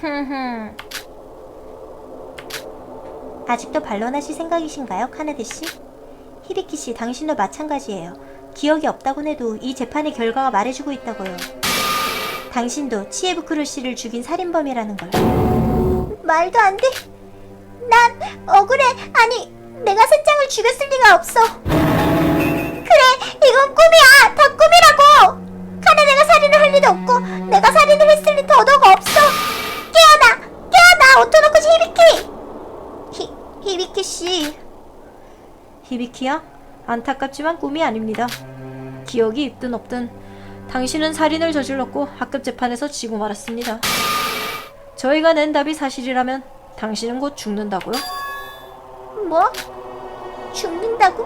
흠흠. 아직도 반론하실 생각이신가요, 카나데 씨? 히비키 씨, 당신도 마찬가지예요. 기억이 없다곤 해도 이 재판의 결과가 말해주고 있다고요. 당신도 치에부쿠로 씨를 죽인 살인범이라는 걸. 말도 안 돼. 난 억울해. 아니, 내가 선장을 죽였을 리가 없어. 그래, 이건 꿈이야. 다 꿈이라고. 카나데가 살인을 할 리도 없고 내가 살인을 했을 리 더더욱 없어. 오토노코지 히비키. 히 히비키 씨. 히비키야? 안타깝지만 꿈이 아닙니다. 기억이 있든 없든 당신은 살인을 저질렀고 학급 재판에서 지고 말았습니다. 저희가 낸 답이 사실이라면 당신은 곧 죽는다고요? 뭐? 죽는다고?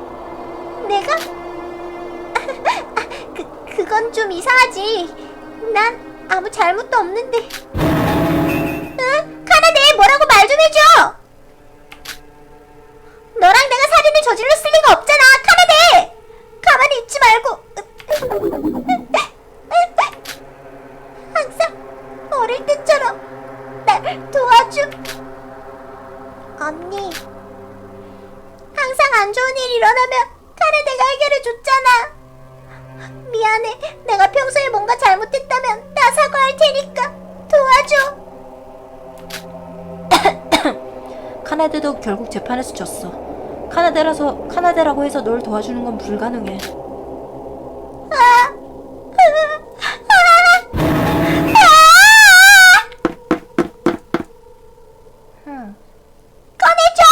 내가? 그, 그건 좀 이상하지. 난 아무 잘못도 없는데. 말 좀 해줘! 너랑 내가 살인을 저질렀을 리가 없잖아, 해서 널 도와주는 건 불가능해. 꺼내줘!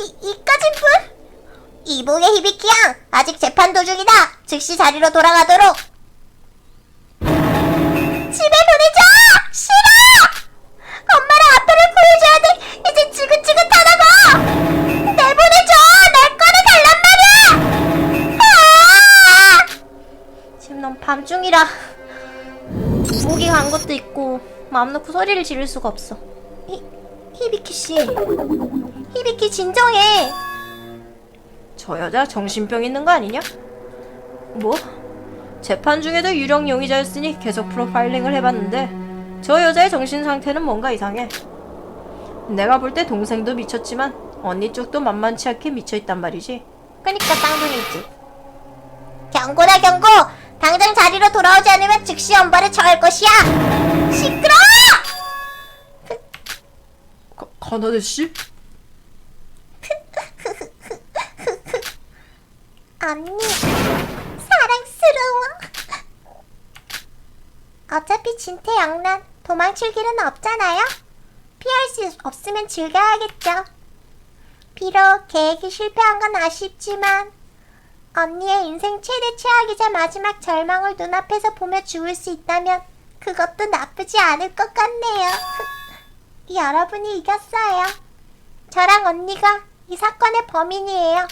이, 이까진 분! 이봉의 히비키 양 아직 재판 도중이다. 즉시 자리로 돌아가도록. 마음 놓고 소리를 지를 수가 없어. 히, 히비키 씨, 히비키 진정해. 저 여자 정신병 있는 거 아니냐? 뭐? 재판 중에도 유령 용의자였으니 계속 프로파일링을 해봤는데 저 여자의 정신 상태는 뭔가 이상해. 내가 볼 때 동생도 미쳤지만 언니 쪽도 만만치 않게 미쳐있단 말이지. 그니까 쌍둥이지. 경고다 경고! 당장 자리로 돌아오지 않으면 즉시 연발에 처할 것이야! 시끄러워! 가, 가나데 씨? 언니, 사랑스러워. 어차피 진퇴양난 도망칠 길은 없잖아요. 피할 수 없으면 즐겨야겠죠. 비록 계획이 실패한 건 아쉽지만 언니의 인생 최대 최악이자 마지막 절망을 눈앞에서 보며 죽을 수 있다면 그것도 나쁘지 않을 것 같네요. 여러분이 이겼어요. 저랑 언니가 이 사건의 범인이에요.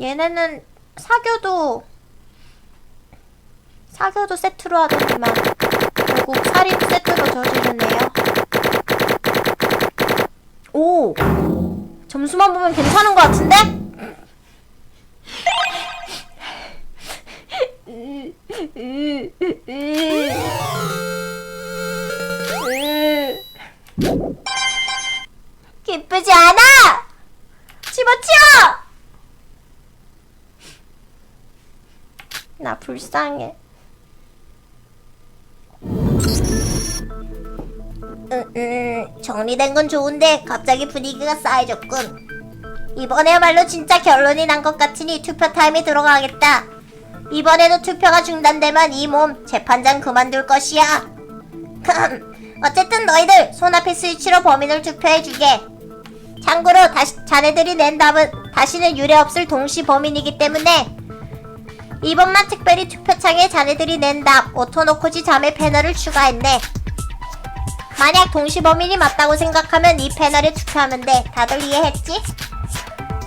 얘네는 사교도 사교도 세트로 하더니만 결국 살인 세트로 저지르네요. 오 점수만 보면 괜찮은 것 같은데? 불쌍해. 음, 음, 정리된 건 좋은데 갑자기 분위기가 싸해졌군. 이번에야말로 진짜 결론이 난 것 같으니 투표 타임이 들어가겠다. 이번에도 투표가 중단되면 이 몸 재판장 그만둘 것이야. 흠, 어쨌든 너희들 손앞의 스위치로 범인을 투표해주게. 참고로 다시 자네들이 낸 답은 다시는 유례 없을 동시 범인이기 때문에 이번만 특별히 투표창에 자네들이 낸 답 오토노코지 자매 패널을 추가했네. 만약 동시 범인이 맞다고 생각하면 이 패널에 투표하면 돼. 다들 이해했지?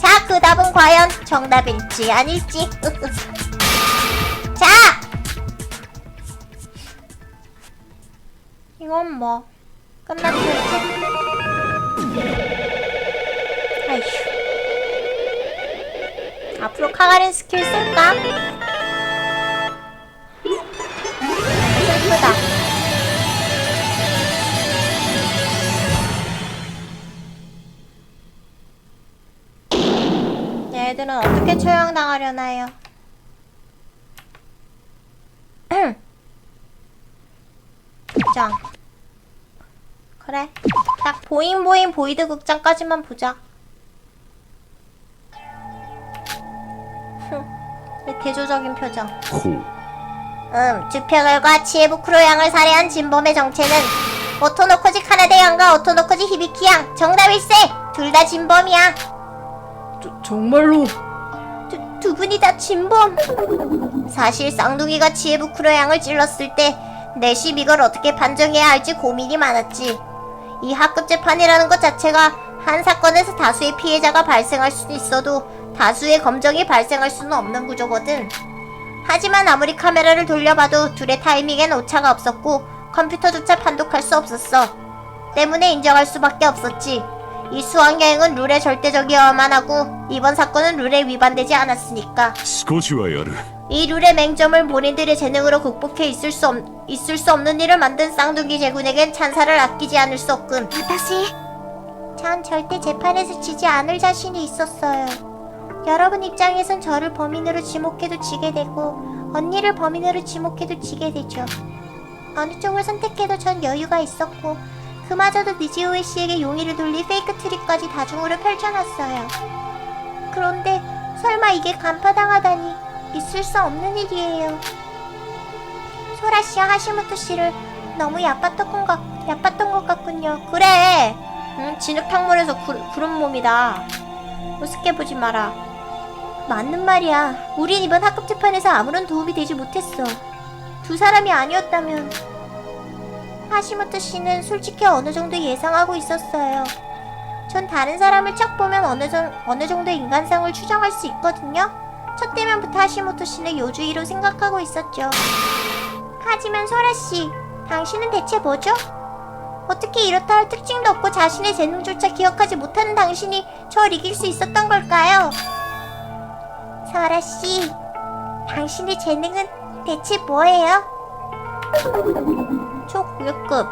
자, 그 답은 과연 정답일지 아닐지. 자! 이건 뭐 끝났지 이제. 아휴. 앞으로 카가린 스킬 쓸까? 처형당하려나요? 극장. 그래. 딱 보잉 보잉 보이드 극장까지만 보자. 흠, 이 대조적인 표정. 음, 결과 치에부쿠로 양을 살해한 진범의 정체는 오토노코지 카나데 양과 오토노코지 히비키 양 정답일세! 둘 다 진범이야. 저, 정말로 두, 두 분이 다 진범. 사실 쌍둥이가 치에부쿠로 양을 찔렀을 때 내심 이걸 어떻게 판정해야 할지 고민이 많았지. 이 학급 재판이라는 것 자체가 한 사건에서 다수의 피해자가 발생할 수는 있어도 다수의 검정이 발생할 수는 없는 구조거든. 하지만 아무리 카메라를 돌려봐도 둘의 타이밍엔 오차가 없었고 컴퓨터조차 판독할 수 없었어. 때문에 인정할 수밖에 없었지. 이 수학여행은 룰에 절대적이어야만 하고 이번 사건은 룰에 위반되지 않았으니까 少しはやる 이 룰의 맹점을 본인들의 재능으로 극복해 있을 수, 없, 있을 수 없는 일을 만든 쌍둥이 제군에겐 찬사를 아끼지 않을 수 없군 다시 전 절대 재판에서 지지 않을 자신이 있었어요 여러분 입장에선 저를 범인으로 지목해도 지게 되고 언니를 범인으로 지목해도 지게 되죠 어느 쪽을 선택해도 전 여유가 있었고 그마저도 니지오에 씨에게 용의를 돌리 페이크 트릭까지 다중으로 펼쳐놨어요. 그런데 설마 이게 간파당하다니 있을 수 없는 일이에요. 소라 씨와 하시모토 씨를 너무 얕봤던 것, 얕봤던 것 같군요. 그래. 응, 진흙탕물에서 구, 구른 몸이다. 우습게 보지 마라. 맞는 말이야. 우린 이번 학급 재판에서 아무런 도움이 되지 못했어. 두 사람이 아니었다면 하시모토 씨는 솔직히 어느 정도 예상하고 있었어요. 전 다른 사람을 쫙 보면 어느, 정, 어느 정도 인간성을 추정할 수 있거든요. 첫 대면부터 하시모토 씨는 요주의로 생각하고 있었죠. 하지만 소라 씨, 당신은 대체 뭐죠? 어떻게 이렇다 할 특징도 없고 자신의 재능조차 기억하지 못하는 당신이 절 이길 수 있었던 걸까요? 소라 씨, 당신의 재능은 대체 뭐예요? 초고급급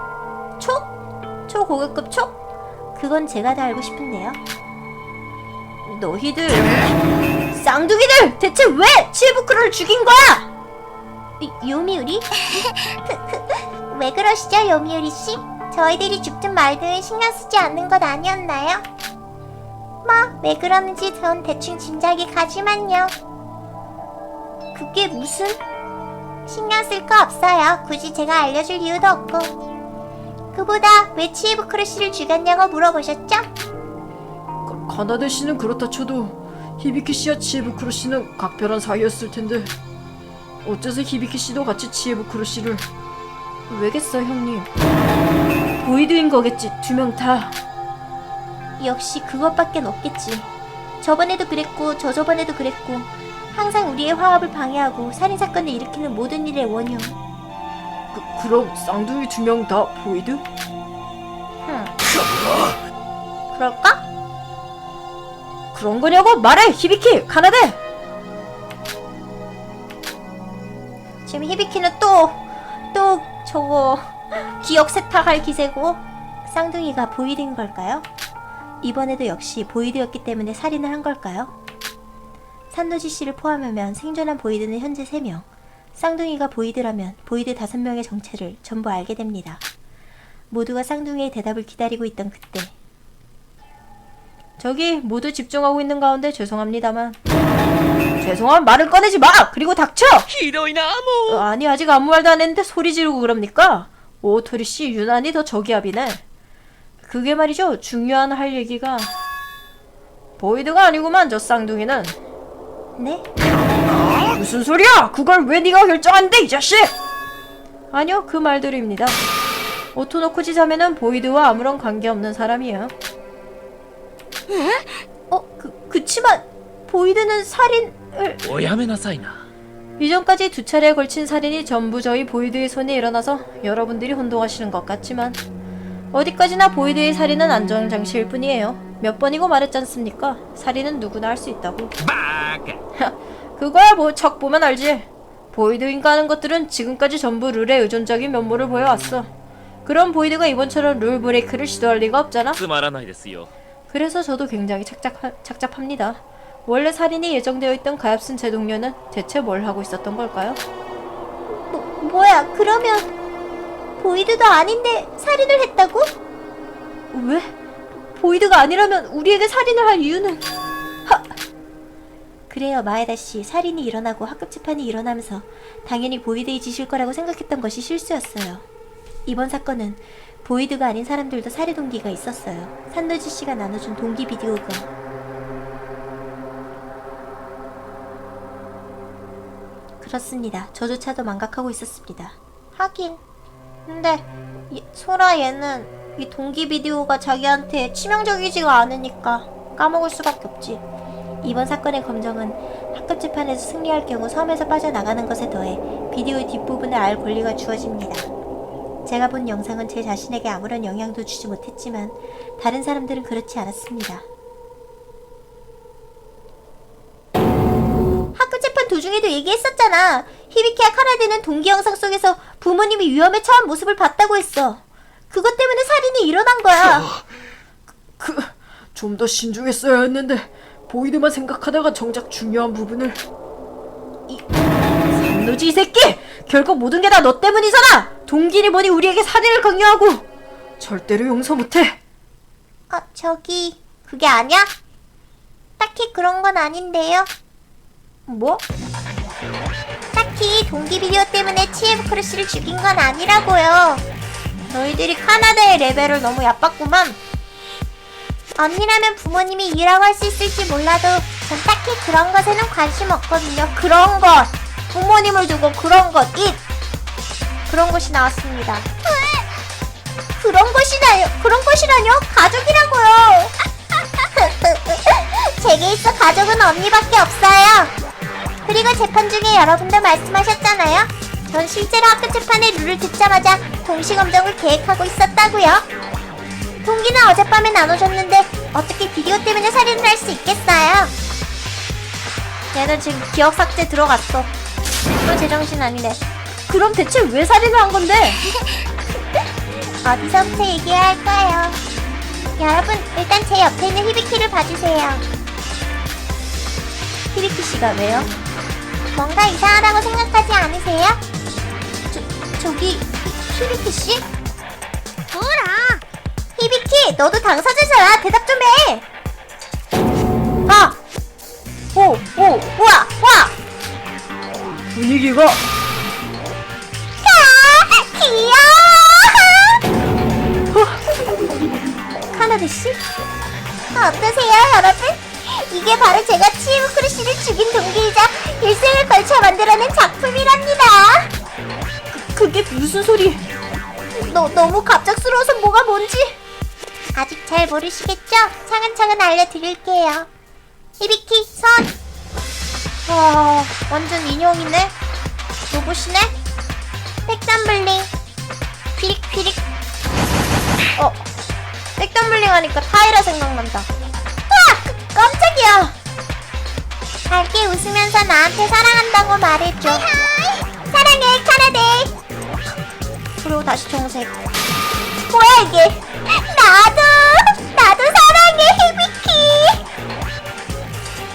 촉? 초고급급 촉? 그건 제가 다 알고 싶은데요 너희들 쌍둥이들 대체 왜 치부크를 죽인 거야? 이, 요미우리? 왜 그러시죠 요미우리 씨? 저희들이 죽든 말든 신경 쓰지 않는 것 아니었나요? 뭐 왜 그러는지 전 대충 짐작이 가지만요 그게 무슨? 신경 쓸 거 없어요. 굳이 제가 알려줄 이유도 없고. 그보다 왜 치에부크루 씨를 죽였냐고 물어보셨죠? 가, 가나데 씨는 그렇다 쳐도 히비키 씨와 치에부쿠로 씨는 각별한 사이였을 텐데 어째서 히비키 씨도 같이 치에부쿠로 씨를 왜겠어 형님 보이드인 거겠지 두 명 다 역시 그것밖엔 없겠지. 저번에도 그랬고 저저번에도 그랬고 항상 우리의 화합을 방해하고 살인사건을 일으키는 모든 일의 원흉. 그, 그럼 쌍둥이 두 명 다 보이드? 흠. 그럴까? 그런 거냐고 말해 히비키 가나데 지금 히비키는 또, 또 저거 기억 세탁할 기세고 쌍둥이가 보이드인 걸까요? 이번에도 역시 보이드였기 때문에 살인을 한 걸까요? 산도지 씨를 포함하면 생존한 보이드는 현재 3명, 쌍둥이가 보이드라면 보이드 5명의 정체를 전부 알게 됩니다. 모두가 쌍둥이의 대답을 기다리고 있던 그때 저기 모두 집중하고 있는 가운데 죄송합니다만 죄송한 말을 꺼내지 마! 그리고 닥쳐! 히로이나무! 아니 아직 아무 말도 안 했는데 소리 지르고 그럽니까? 오토리씨 유난히 더 저기압이네 그게 말이죠 중요한 할 얘기가 보이드가 아니구만 저 쌍둥이는 네? 무슨 소리야! 그걸 왜 네가 결정한대, 이 자식! 아니요, 그 말들입니다. 오토노코지 자매는 보이드와 아무런 관계없는 사람이에요. 에? 어, 그, 그치만 보이드는 살인을... 오야메나사이나. 이전까지 두 차례 걸친 살인이 전부 저희 보이드의 손에 일어나서 여러분들이 혼동하시는 것 같지만 어디까지나 보이드의 살인은 안전장치일 뿐이에요. 몇 번이고 말했지 않습니까? 살인은 누구나 할 수 있다고. 그거야 뭐 척 보면 알지. 보이드인가 하는 것들은 지금까지 전부 룰에 의존적인 면모를 보여왔어. 그런 보이드가 이번처럼 룰 브레이크를 시도할 리가 없잖아. 그래서 저도 굉장히 착잡하, 착잡합니다. 원래 살인이 예정되어 있던 가엾은 제 동료는 대체 뭘 하고 있었던 걸까요? 뭐, 뭐야, 그러면 보이드도 아닌데 살인을 했다고? 왜? 보이드가 아니라면 우리에게 살인을 할 이유는 그래요, 마에다 씨. 살인이 일어나고 학급 재판이 일어나면서 당연히 보이드의 짓일 거라고 생각했던 것이 실수였어요. 이번 사건은 보이드가 아닌 사람들도 살해 동기가 있었어요. 산도지 씨가 나눠준 동기 비디오가 그렇습니다. 저조차도 망각하고 있었습니다. 하긴. 근데 이, 소라 얘는 이 동기 비디오가 자기한테 치명적이지가 않으니까 까먹을 수밖에 없지. 이번 사건의 검정은 학급 재판에서 승리할 경우 섬에서 빠져나가는 것에 더해 비디오의 뒷부분을 알 권리가 주어집니다. 제가 본 영상은 제 자신에게 아무런 영향도 주지 못했지만 다른 사람들은 그렇지 않았습니다. 학급 재판 도중에도 얘기했었잖아. 히비키와 카나데는 동기 영상 속에서 부모님이 위험에 처한 모습을 봤다고 했어. 그것 때문에 살인이 일어난 거야. 그 좀 더 신중했어야 했는데 보이드만 생각하다가 정작 중요한 부분을 이 산노지 이 새끼! 결국 모든 게 다 너 때문이잖아! 동기니 뭐니 우리에게 살인을 강요하고 절대로 용서 못해 아, 저기, 그게 아니야? 딱히 그런 건 아닌데요. 뭐? 딱히 동기 비디오 때문에 치에부크루 씨를 죽인 건 아니라고요. 너희들이 카나다의 레벨을 너무 얕봤구만. 언니라면 부모님이 이라고 할 수 있을지 몰라도 전 딱히 그런 것에는 관심 없거든요. 그런 것! 부모님을 두고 그런 것! 잇! 그런 것이 나왔습니다. 그런 것이나요? 그런 것이라뇨? 가족이라고요. 제게 있어 가족은 언니밖에 없어요. 그리고 재판 중에 여러분도 말씀하셨잖아요. 전 실제로 학교 재판의 룰을 듣자마자 동시 검정을 계획하고 있었다고요. 동기는 어젯밤에 나눠줬는데 어떻게 비디오 때문에 살인을 할 수 있겠어요? 얘는 지금 기억 삭제 들어갔어. 또 제정신 아니네. 그럼 대체 왜 살인을 한 건데? 어디서부터 얘기해야 할까요? 여러분, 일단 제 옆에 있는 히비키를 봐주세요. 히비키 씨가 왜요? 뭔가 이상하다고 생각하지 않으세요? 저, 저기, 히, 히비키 씨? 뭐라? 히비키, 너도 당사자잖아. 대답 좀 해! 아! 오, 오, 우와, 와! 분위기가 아, 귀여워! 카나데 씨? 어떠세요, 여러분? 이게 바로 제가 치이부크루 씨를 죽인 동기이자 일생을 걸쳐 만들어낸 작품이랍니다. 그게 무슨 소리 너 너무 갑작스러워서 뭐가 뭔지 아직 잘 모르시겠죠? 차근차근 알려드릴게요. 히비키 손. 와 완전 인형이네. 로봇이네. 백덤블링. 휘릭휘릭. 어 백덤블링 하니까 타이라 생각난다. 아 그, 깜짝이야. 밝게 웃으면서 나한테 사랑한다고 말해줘. 사랑해 카나데. 그리고 다시 정색. 뭐야 이게? 나도 나도 사랑해 히비키.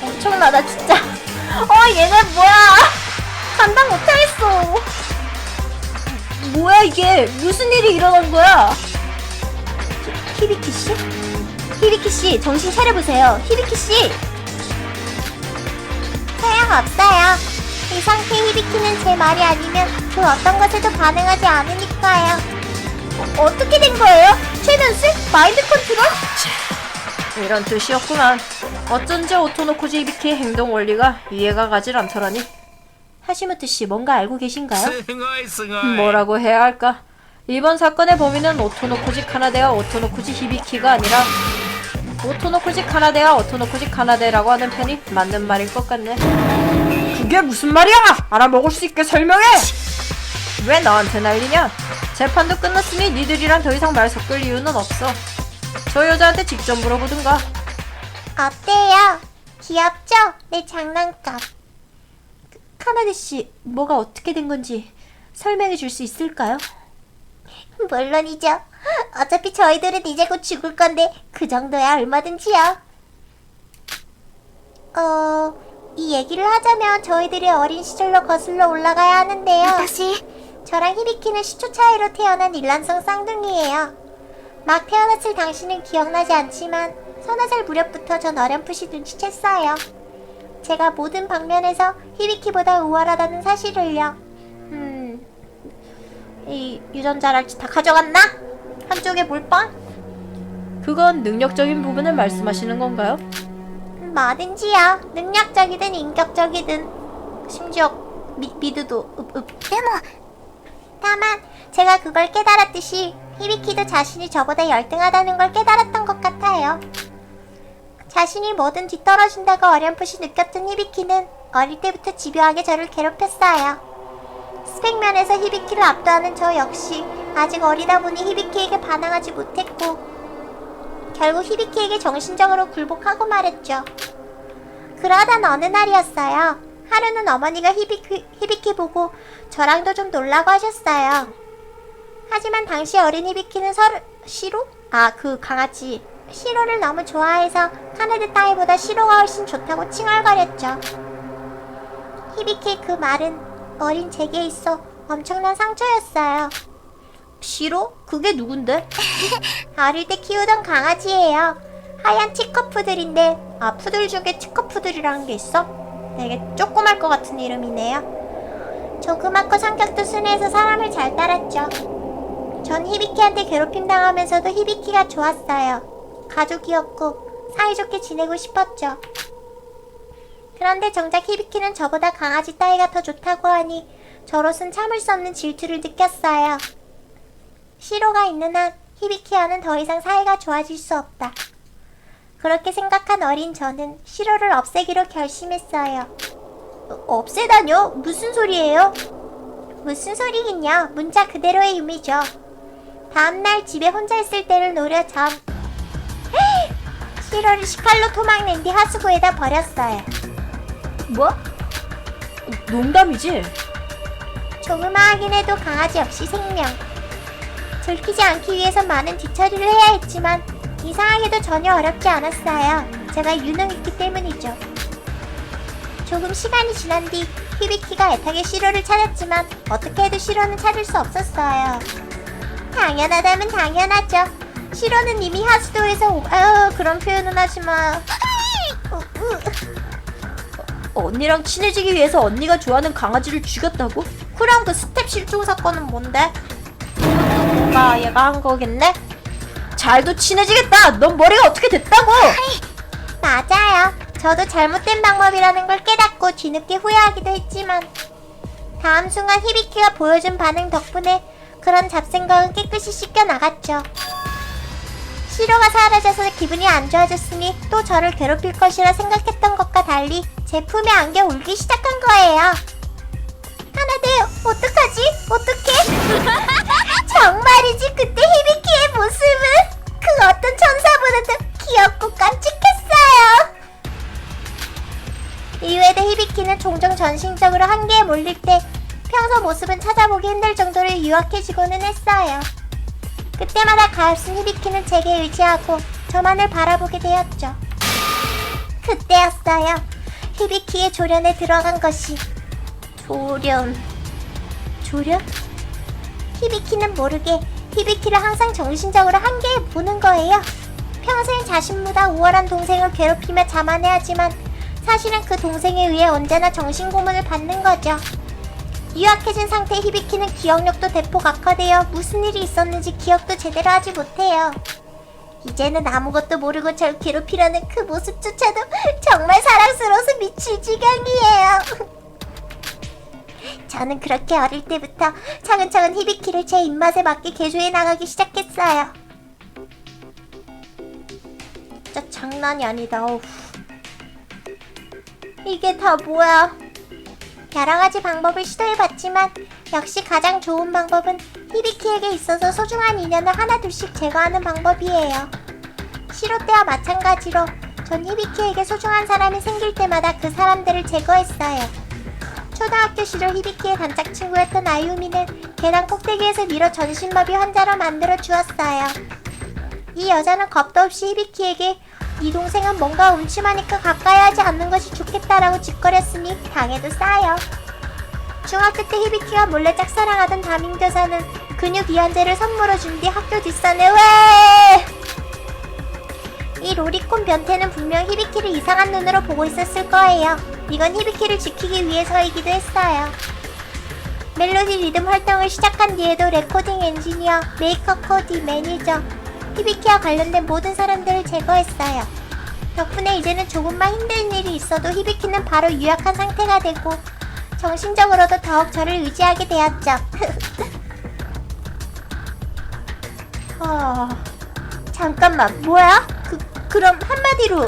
엄청나다 진짜. 어 얘는 뭐야? 감당 못하겠어. 뭐야 이게 무슨 일이 일어난 거야 히비키 씨? 히비키 씨 정신 차려보세요. 히비키 씨. 소용없어요. 이상태 히비키는 제 말이 아니면 그 어떤 것에도 반응하지 않으니까요. 어, 어떻게 된 거예요? 최면수? 마인드 컨트롤? 이런 뜻이었구만. 어쩐지 오토노코 JBK의 행동 원리가 이해가 가질 않더라니. 하시모토 씨, 뭔가 알고 계신가요? 뭐라고 해야 할까? 이번 사건의 범인은 오토노코지 카나데와 오토노코지 히비키가 아니라 오토노코지 카나데와 오토노코지 카나데라고 하는 편이 맞는 말일 것 같네. 그게 무슨 말이야 알아먹을 수 있게 설명해 왜 나한테 난리냐 재판도 끝났으니 니들이랑 더 이상 말 섞을 이유는 없어 저 여자한테 직접 물어보든가 어때요? 귀엽죠? 내 장난감. 카나데 씨, 뭐가 어떻게 된 건지 설명해 줄 수 있을까요? 물론이죠. 어차피 저희들은 이제 곧 죽을 건데 그 정도야 얼마든지요. 어, 이 얘기를 하자면 저희들이 어린 시절로 거슬러 올라가야 하는데요. 다시 저랑 히비키는 10초 차이로 태어난 일란성 쌍둥이에요. 막 태어났을 당시는 기억나지 않지만 서너 살 무렵부터 전 어렴풋이 눈치챘어요. 제가 모든 방면에서 히비키보다 우월하다는 사실을요. 음, 이 유전자랄지 다 가져갔나? 한쪽에 몰빵? 그건 능력적인 부분을 말씀하시는 건가요? 뭐든지요. 능력적이든 인격적이든 심지어 미, 미드도 읍 읍. 데모 다만 제가 그걸 깨달았듯이 히비키도 자신이 저보다 열등하다는 걸 깨달았던 것 같아요. 자신이 뭐든 뒤떨어진다고 어렴풋이 느꼈던 히비키는 어릴 때부터 집요하게 저를 괴롭혔어요. 스펙 면에서 히비키를 압도하는 저 역시 아직 어리다 보니 히비키에게 반항하지 못했고 결국 히비키에게 정신적으로 굴복하고 말했죠. 그러던 어느 날이었어요. 하루는 어머니가 히비키, 히비키 보고 저랑도 좀 놀라고 하셨어요. 하지만 당시 어린 히비키는 서로 시로? 아 그 강아지 시로를 너무 좋아해서 카네드 따위보다 시로가 훨씬 좋다고 칭얼거렸죠. 히비키의 그 말은 어린 제게 있어 엄청난 상처였어요. 시로? 그게 누군데? 어릴 때 키우던 강아지예요. 하얀 티커푸들인데 아 푸들 중에 티커푸들이라는 게 있어? 되게 조그말 것 같은 이름이네요. 조그맣고 성격도 순해서 사람을 잘 따랐죠. 전 히비키한테 괴롭힘 당하면서도 히비키가 좋았어요. 가족이었고 사이좋게 지내고 싶었죠. 그런데 정작 히비키는 저보다 강아지 따위가 더 좋다고 하니 저로선 참을 수 없는 질투를 느꼈어요. 시로가 있는 한 히비키와는 더 이상 사이가 좋아질 수 없다. 그렇게 생각한 어린 저는 시로를 없애기로 결심했어요. 어, 없애다뇨? 무슨 소리예요? 무슨 소리긴요. 문자 그대로의 의미죠. 다음날 집에 혼자 있을 때를 노려 전 시로를 18로 토막낸 뒤 하수구에다 버렸어요. 뭐? 농담이지? 조그마하긴 해도 강아지 역시 생명. 들키지 않기 위해서 많은 뒤처리를 해야 했지만 이상하게도 전혀 어렵지 않았어요. 제가 유능했기 때문이죠. 조금 시간이 지난 뒤 히비키가 애타게 시로를 찾았지만 어떻게 해도 시로는 찾을 수 없었어요. 당연하다면 당연하죠. 시로는 이미 하수도에서 오... 아유 그런 표현은 하지 마. 어, 으, 언니랑 친해지기 위해서 언니가 좋아하는 강아지를 죽였다고? 그럼 그 스텝 실종 사건은 뭔데? 뭔가 얘가 한 거겠네? 잘도 친해지겠다! 넌 머리가 어떻게 됐다고! 맞아요. 저도 잘못된 방법이라는 걸 깨닫고 뒤늦게 후회하기도 했지만 다음 순간 히비키가 보여준 반응 덕분에 그런 잡생각은 깨끗이 씻겨 나갔죠. 시로가 사라져서 기분이 안 좋아졌으니 또 저를 괴롭힐 것이라 생각했던 것과 달리 제 품에 안겨 울기 시작한 거예요. 하나들 어떡하지? 어떡해? 정말이지 그때 히비키의 모습은 그 어떤 천사보다도 귀엽고 깜찍했어요. 이후에도 히비키는 종종 전신적으로 한계에 몰릴 때 평소 모습은 찾아보기 힘들 정도로 유약해지고는 했어요. 그때마다 가엾은 히비키는 제게 의지하고 저만을 바라보게 되었죠. 그때였어요. 히비키의 조련에 들어간 것이 조련 조련? 히비키는 모르게 히비키를 항상 정신적으로 한계에 보는 거예요. 평생 자신보다 우월한 동생을 괴롭히며 자만해하지만 사실은 그 동생에 의해 언제나 정신 고문을 받는 거죠. 유약해진 상태 히비키는 기억력도 대폭 악화되어 무슨 일이 있었는지 기억도 제대로 하지 못해요. 이제는 아무것도 모르고 절 괴롭히려는 그 모습조차도 정말 사랑스러워서 미칠 지경이에요. 저는 그렇게 어릴 때부터 차근차근 히비키를 제 입맛에 맞게 개조해 나가기 시작했어요. 진짜 장난이 아니다. 어후. 이게 다 뭐야? 여러 가지 방법을 시도해봤지만 역시 가장 좋은 방법은 히비키에게 있어서 소중한 인연을 하나둘씩 제거하는 방법이에요. 시로 때와 마찬가지로 전 히비키에게 소중한 사람이 생길 때마다 그 사람들을 제거했어요. 초등학교 시절 히비키의 단짝 친구였던 아유미는 계단 꼭대기에서 밀어 전신마비 환자로 만들어 주었어요. 이 여자는 겁도 없이 히비키에게 이 동생은 뭔가 음침하니까 가까이 하지 않는 것이 좋겠다라고 짓거렸으니 당해도 싸요. 중학교 때 히비키가 몰래 짝사랑하던 담임 교사는 근육 이완제를 선물로 준 뒤 학교 뒷산에 왜? 이 로리콘 변태는 분명 히비키를 이상한 눈으로 보고 있었을 거예요. 이건 히비키를 지키기 위해서이기도 했어요. 멜로디 리듬 활동을 시작한 뒤에도 레코딩 엔지니어, 메이커 코디, 매니저, 히비키와 관련된 모든 사람들을 제거했어요. 덕분에 이제는 조금만 힘든 일이 있어도 히비키는 바로 유약한 상태가 되고 정신적으로도 더욱 저를 의지하게 되었죠. 아, 잠깐만, 뭐야? 그럼 한마디로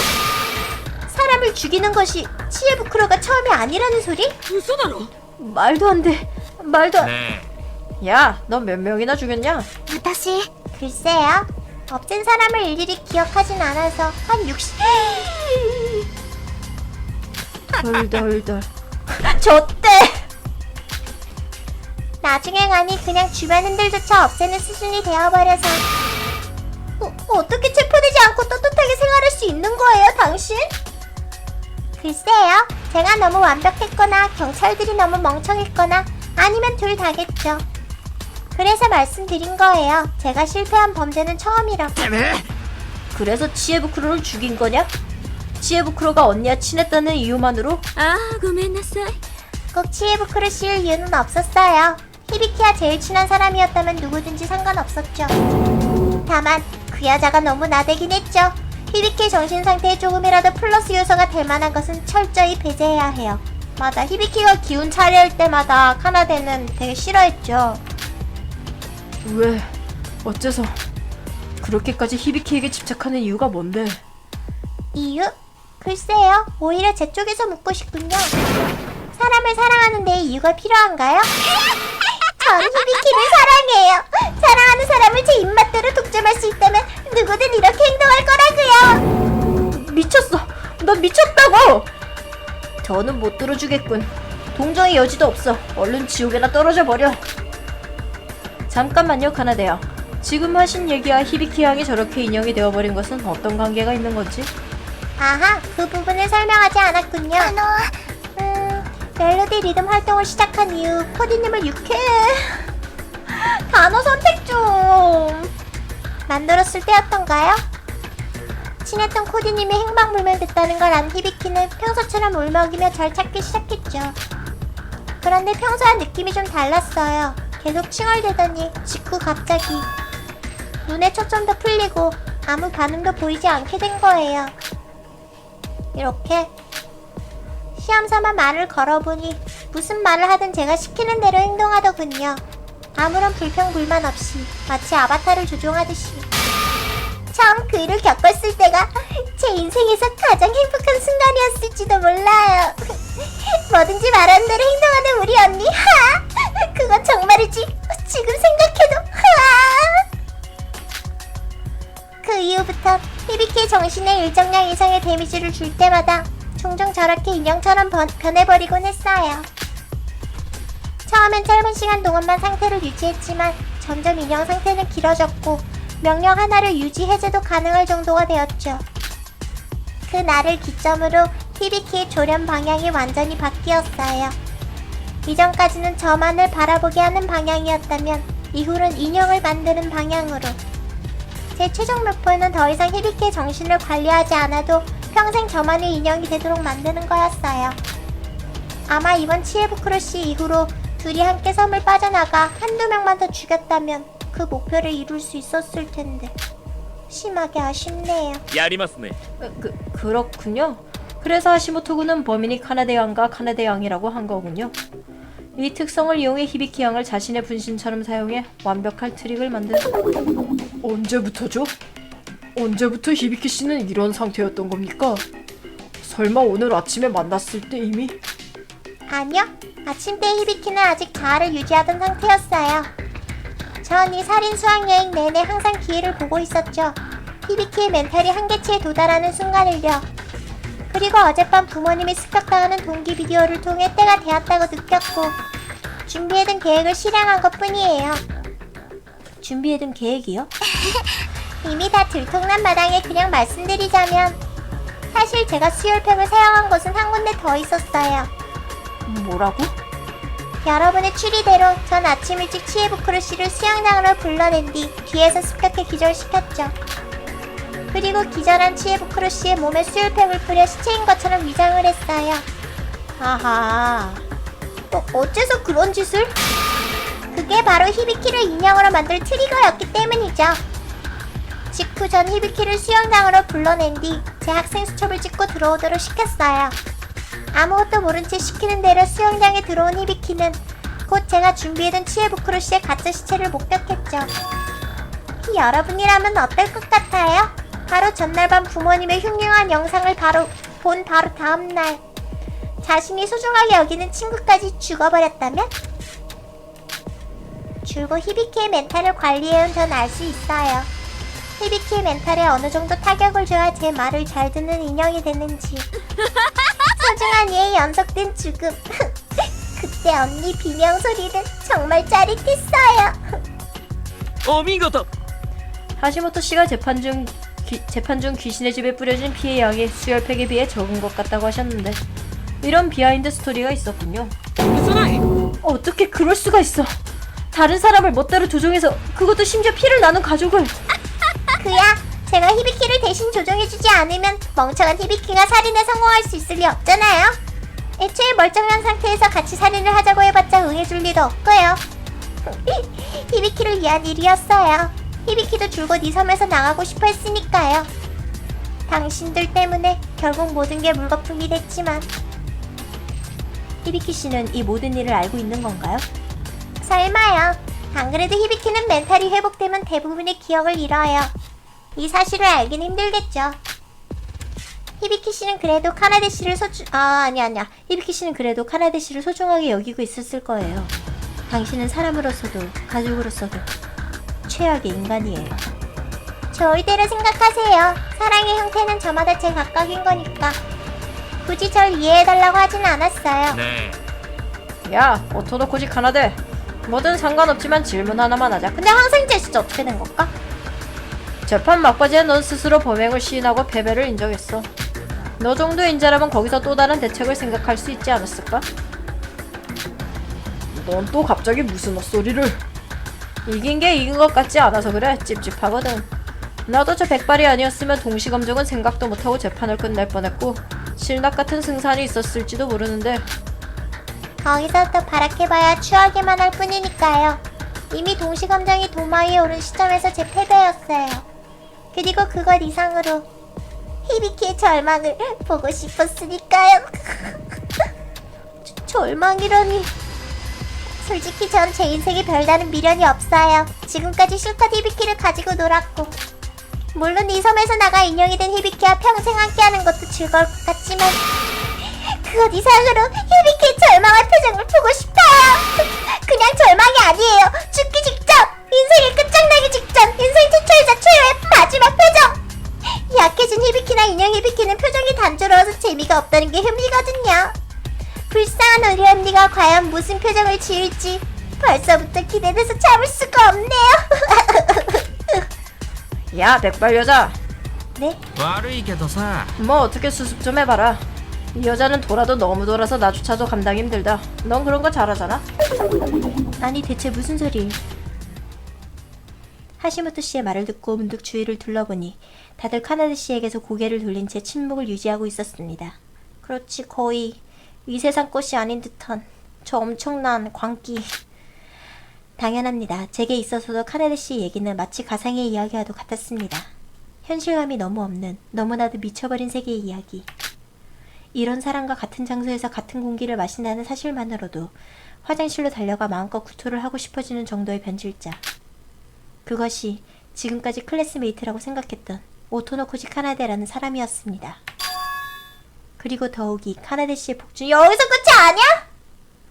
사람을 죽이는 것이 치에부크로가 처음이 아니라는 소리? 무슨하러? 말도 안 돼. 말도 안. 네. 야, 넌 몇 명이나 죽였냐? 私 글쎄요. 없앤 사람을 일일이 기억하진 않아서 한 60... 덜덜덜. 좆대. 나중에 가니 그냥 주변 흔들조차 없애는 수준이 되어버려서 어, 어떻게 체포되지 않고 떳떳하게 글쎄요. 제가 너무 완벽했거나 경찰들이 너무 멍청했거나 아니면 둘 다겠죠. 그래서 말씀드린 거예요. 제가 실패한 범죄는 처음이라고. 그래서 치에부크로를 죽인 거냐? 치에부크로가 언니와 친했다는 이유만으로? 아, 고멘나사이. 꼭 치에부크를 씌울 이유는 없었어요. 히비키와 제일 친한 사람이었다면 누구든지 상관없었죠. 다만 그 여자가 너무 나대긴 했죠. 히비키의 정신 상태에 조금이라도 플러스 요소가 될 만한 것은 철저히 배제해야 해요. 맞아, 히비키가 기운 차려올 때마다 카나데는 되게 싫어했죠. 왜? 어째서? 그렇게까지 히비키에게 집착하는 이유가 뭔데? 이유? 글쎄요, 오히려 제 쪽에서 묻고 싶군요. 사람을 사랑하는 데 이유가 필요한가요? 전 히비키를 사랑해요. 사랑 저는 못 들어주겠군. 동정의 여지도 없어. 얼른 지옥에나 떨어져 버려. 잠깐만요, 카나데야. 지금 하신 얘기와 히비키 양이 저렇게 인형이 되어버린 것은 어떤 관계가 있는 건지? 아하, 그 부분을 설명하지 않았군요. 음, 멜로디 리듬 활동을 시작한 이후 코디님을 유쾌 단어 선택 좀 만들었을 때였던가요? 친했던 코디님이 행방불명 됐다는 걸 안 히비키 는 평소처럼 울먹이며 절 찾기 시작했죠. 그런데 평소와 느낌이 좀 달랐어요. 계속 칭얼대더니 직후 갑자기 눈에 초점도 풀리고 아무 반응도 보이지 않게 된 거예요. 이렇게 시험 삼아 말을 걸어보니 무슨 말을 하든 제가 시키는 대로 행동하더군요. 아무런 불평불만 없이 마치 아바타를 조종하듯이. 처음 그 일을 겪었을 때가 제 인생에서 가장 행복한 순간이었을지도 몰라요. 뭐든지 말하는 대로 행동하는 우리 언니, 하! 그건 정말이지. 지금 생각해도, 하! 그 이후부터 히비키의 정신에 일정량 이상의 데미지를 줄 때마다 종종 저렇게 인형처럼 번- 변해버리곤 했어요. 처음엔 짧은 시간 동안만 상태를 유지했지만 점점 인형 상태는 길어졌고 명령 하나를 유지 해제도 가능할 정도가 되었죠. 그 날을 기점으로 히비키의 조련 방향이 완전히 바뀌었어요. 이전까지는 저만을 바라보게 하는 방향이었다면 이후는 인형을 만드는 방향으로 제 최종 목표는 더 이상 히비키의 정신을 관리하지 않아도 평생 저만의 인형이 되도록 만드는 거였어요. 아마 이번 치에부크로 씨 이후로 둘이 함께 섬을 빠져나가 한두 명만 더 죽였다면 그 목표를 이룰 수 있었을 텐데 심하게 아쉽네요. やりますね 어, 그, 그렇군요. 그래서 하시모토군은 범인이 카나데 양과 카나데 양이라고 한 거군요. 이 특성을 이용해 히비키 양을 자신의 분신처럼 사용해 완벽한 트릭을 만든 언제부터죠? 언제부터 히비키 씨는 이런 상태였던 겁니까? 설마 오늘 아침에 만났을 때 이미? 아니요. 아침 때 히비키는 아직 자아를 유지하던 상태였어요. 전이 살인 수학 여행 내내 항상 기회를 보고 있었죠. 히비키의 멘탈이 한계치에 도달하는 순간을요. 그리고 어젯밤 부모님이 습격당하는 동기 비디오를 통해 때가 되었다고 느꼈고 준비해둔 계획을 실행한 것 뿐이에요. 준비해둔 계획이요? 이미 다 들통난 마당에 그냥 말씀드리자면 사실 제가 수혈팩을 사용한 곳은 한 군데 더 있었어요. 뭐라고? 여러분의 추리대로 전 아침 일찍 치에부크루 씨를 수영장으로 불러낸 뒤 뒤에서 습격해 기절시켰죠. 그리고 기절한 치에부크루 씨의 몸에 수혈팩을 뿌려 시체인 것처럼 위장을 했어요. 아하. 어, 어째서 그런 짓을? 그게 바로 히비키를 인형으로 만들 트리거였기 때문이죠. 직후 전 히비키를 수영장으로 불러낸 뒤 제 학생 수첩을 찍고 들어오도록 시켰어요. 아무것도 모른 채 시키는 대로 수영장에 들어온 히비키는 곧 제가 준비해둔 치에부크루 씨의 가짜 시체를 목격했죠. 여러분이라면 어떨 것 같아요? 바로 전날 밤 부모님의 흉흉한 영상을 바로 본 바로 다음 날 자신이 소중하게 여기는 친구까지 죽어버렸다면? 줄곧 히비키의 멘탈을 관리해온 전 알 수 있어요. 히비키의 멘탈에 어느 정도 타격을 줘야 제 말을 잘 듣는 인형이 됐는지. 소중한 이의 연속된 죽음. 그때 언니 비명 소리는 정말 짜릿했어요. お見事 하시모토 씨가 재판 중 귀- 재판 중 귀신의 집에 뿌려진 피해 양이 수혈팩에 비해 적은 것 같다고 하셨는데 이런 비하인드 스토리가 있었군요. 許さない 어떻게 그럴 수가 있어? 다른 사람을 멋대로 조종해서 그것도 심지어 피를 나눈 가족을 그야 제가 히비키를 대신 조종해주지 않으면 멍청한 히비키가 살인에 성공할 수 있을 리 없잖아요. 애초에 멀쩡한 상태에서 같이 살인을 하자고 해봤자 응해줄 리도 없고요. 히비키를 위한 일이었어요. 히비키도 줄곧 이 섬에서 나가고 싶어 했으니까요. 당신들 때문에 결국 모든 게 물거품이 됐지만 히비키 씨는 이 모든 일을 알고 있는 건가요? 설마요. 안 그래도 히비키는 멘탈이 회복되면 대부분의 기억을 잃어요. 이 사실을 알긴 힘들겠죠. 히비키 씨는 그래도 카나데 씨를 소중 아 아니 아니야. 히비키 씨는 그래도 카나데 씨를 소중하게 여기고 있었을 거예요. 당신은 사람으로서도 가족으로서도 최악의 인간이에요. 좋을 대로 생각하세요. 사랑의 형태는 저마다 제 각각인 거니까. 굳이 절 이해해달라고 하진 않았어요. ね 야, 오토노코지 카나데. 뭐든 상관없지만 질문 하나만 하자. 근데 항상 제 진짜 어떻게 된 걸까? 재판 막바지에 넌 스스로 범행을 시인하고 패배를 인정했어. 너 정도 인자라면 거기서 또 다른 대책을 생각할 수 있지 않았을까? 넌 또 갑자기 무슨 헛소리를? 이긴 게 이긴 것 같지 않아서 그래. 찝찝하거든. 나도 저 백발이 아니었으면 동시검정은 생각도 못하고 재판을 끝낼 뻔했고 실납 같은 승산이 있었을지도 모르는데 거기서부터 바라해봐야 추하기만 할 뿐이니까요. 이미 동시감정이 도마에 오른 시점에서 제 패배였어요. 그리고 그것 이상으로 히비키의 절망을 보고 싶었으니까요. 저- 절망이라니. 솔직히 전 제 인생에 별다른 미련이 없어요. 지금까지 실컷 히비키를 가지고 놀았고. 물론 이 섬에서 나가 인형이 된 히비키와 평생 함께하는 것도 즐거울 것 같지만 그것 이상으로 히비키의 절망한 표정을 보고 싶어요. 그냥 절망이 아니에요. 죽기 직전, 인생이 끝장나기 직전, 인생 최초이자 최후의 마지막 표정. 약해진 히비키나 인형 히비키는 표정이 단조로워서 재미가 없다는 게 흠이거든요. 불쌍한 우리 언니가 과연 무슨 표정을 지을지 벌써부터 기대돼서 참을 수가 없네요. 야 백발 여자 ね 悪いけどさ 뭐 어떻게 수습 좀 해봐라 이 여자는 돌아도 너무 돌아서 나조차도 감당 힘들다 넌 그런 거 잘하잖아 아니 대체 무슨 소리? 하시모토 씨의 말을 듣고 문득 주위를 둘러보니 다들 카나데 씨에게서 고개를 돌린 채 침묵을 유지하고 있었습니다. 그렇지 거의 이 세상 것이 아닌 듯한 저 엄청난 광기. 당연합니다. 제게 있어서도 카나데 씨 얘기는 마치 가상의 이야기와도 같았습니다. 현실감이 너무 없는 너무나도 미쳐버린 세계의 이야기. 이런 사람과 같은 장소에서 같은 공기를 마신다는 사실만으로도 화장실로 달려가 마음껏 구토를 하고 싶어지는 정도의 변질자. 그것이 지금까지 클래스메이트라고 생각했던 오토노코지 카나데라는 사람이었습니다. 그리고 더욱이 카나데 씨의 폭주 여기서 끝이 아니야?